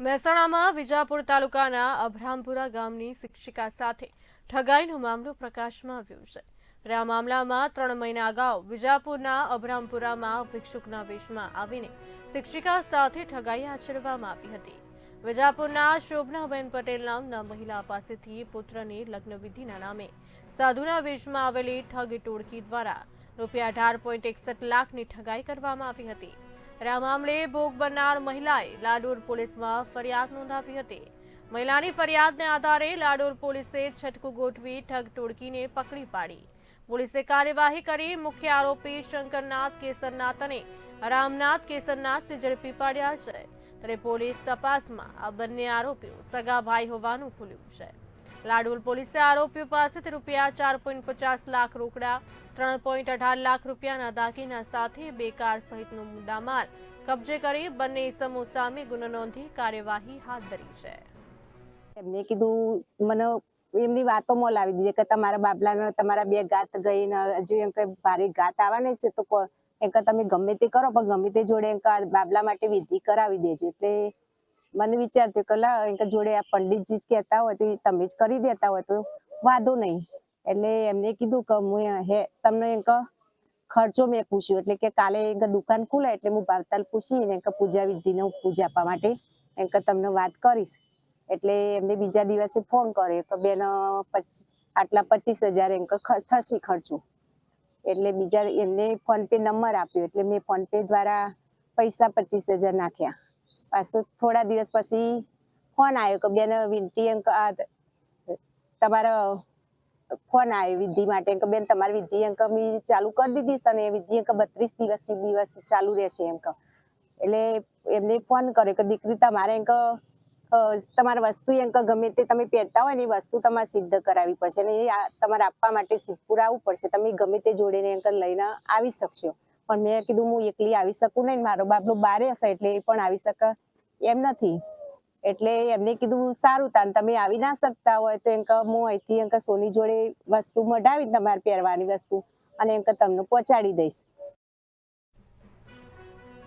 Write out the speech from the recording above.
મહેસાણામાં વિજાપુર તાલુકાના અભરામપુરા ગામની શિક્ષિકા સાથે ઠગાઈનો મામલો પ્રકાશમાં આવ્યો છે. ત્યારે આ મામલામાં ત્રણ મહિના અગાઉ વિજાપુરના અભરામપુરામાં ભિક્ષુકના વેશમાં આવીને શિક્ષિકા સાથે ઠગાઈ આચરવામાં આવી હતી. વિજાપુરના શોભનાબેન પટેલ નામના મહિલા પાસેથી પુત્રની લગ્નવિધિના નામે સાધુના વેશમાં આવેલી ઠગ ટોળકી દ્વારા રૂપિયા અઢાર પોઈન્ટ એકસઠ લાખની ઠગાઈ કરવામાં આવી હતી. ત્યારે ભોગ બનનાર મહિલાએ લાડોર પોલીસમાં ફરિયાદ નોંધાવી હતી. મહિલાની ફરિયાદને આધારે લાડોર પોલીસે છટકું ગોઠવી ઠગ ટોળકીને પકડી પાડી. પોલીસે કાર્યવાહી કરી મુખ્ય આરોપી શંકરનાથ કેસરનાથ અને રામનાથ કેસરનાથને ઝડપી પાડ્યા છે. ત્યારે પોલીસ તપાસમાં આ બંને આરોપીઓ સગા ભાઈ હોવાનું ખુલ્યું છે. લાડોલ પોલીસે આરોપીઓ પાસેથી રૂપિયા ચાર પોઈન્ટ પચાસ લાખ રોકડા, ત્રણ પોઈન્ટ અઢાર લાખ રૂપિયાના દાગીના સાથે બે કાર સહિતનો મુદ્દામાલ કબજે કરી બંને ઇસમો સામે ગુનો નોંધી કાર્યવાહી હાથ ધરી છે. એમને કીધું, મને એમની વાતોમાં લાવી દીધી કે તમારા બાબલાને તમારા બે ગાત ગઈ ને હજુ એમ કઈ ભારે ગાત આવવાની છે તો એમ કે તમે ગમે તે કરો, પણ ગમે તે જોડે એમ બાબલા માટે વિધિ કરાવી દેજો. એટલે મને વિચાર થયો કે લા, એમ જોડે આ પંડિતજી જ કહેતા હોય તો તમે જ કરી દેતા હોય તો વાંધો નહીં. એટલે એમને કીધું કે હું હે, તમને એક ખર્ચો મેં પૂછ્યો, એટલે કે કાલે એક દુકાન ખુલે એટલે હું ભાવતાલ એમ કે પૂજા વિધિને હું પૂજા આપવા માટે એમ તમને વાત કરીશ. એટલે એમને બીજા દિવસે ફોન કર્યો કે બેન આટલા પચીસ હજાર એમ થશે ખર્ચો. એટલે બીજા એમને ફોન પે નંબર આપ્યો, એટલે મેં ફોન પે દ્વારા પૈસા પચીસ હજાર નાખ્યા. પાછું થોડા દિવસ પછી ફોન આવ્યો કે બેન વિનંતી તમારો ફોન આવ્યો વિધિ માટે કે બેન તમારી વિધિ અંક મેં ચાલુ કરી દીધી છે અને વિધિ અંક બત્રીસ દિવસ દિવસ ચાલુ રહેશે એમ કે. એટલે એમને ફોન કર્યો કે દીકરી તમારે એમ અ, વસ્તુ એમ ગમે તે તમે પહેરતા હોય ને એ વસ્તુ તમારે સિદ્ધ કરાવવી પડશે અને એ તમારે આપવા માટે સિદ્ધપુર આવવું પડશે. તમે ગમે તે જોડીને એમ લઈને આવી શકશો. પણ મેં કીધું હું એકલી આવી શકું નહીં મારો બાબલો બારે હશે એટલે એ પણ આવી શકે એમ નથી. એટલે એમને કીધું સારું તાન, તમે આવી ના શકતા હોય તો એમ કે હું અહીંથી એમ કે સોની જોડે વસ્તુ મઢાવી તમારે પહેરવાની વસ્તુ અને એમ કે તમને પહોંચાડી દઈશ.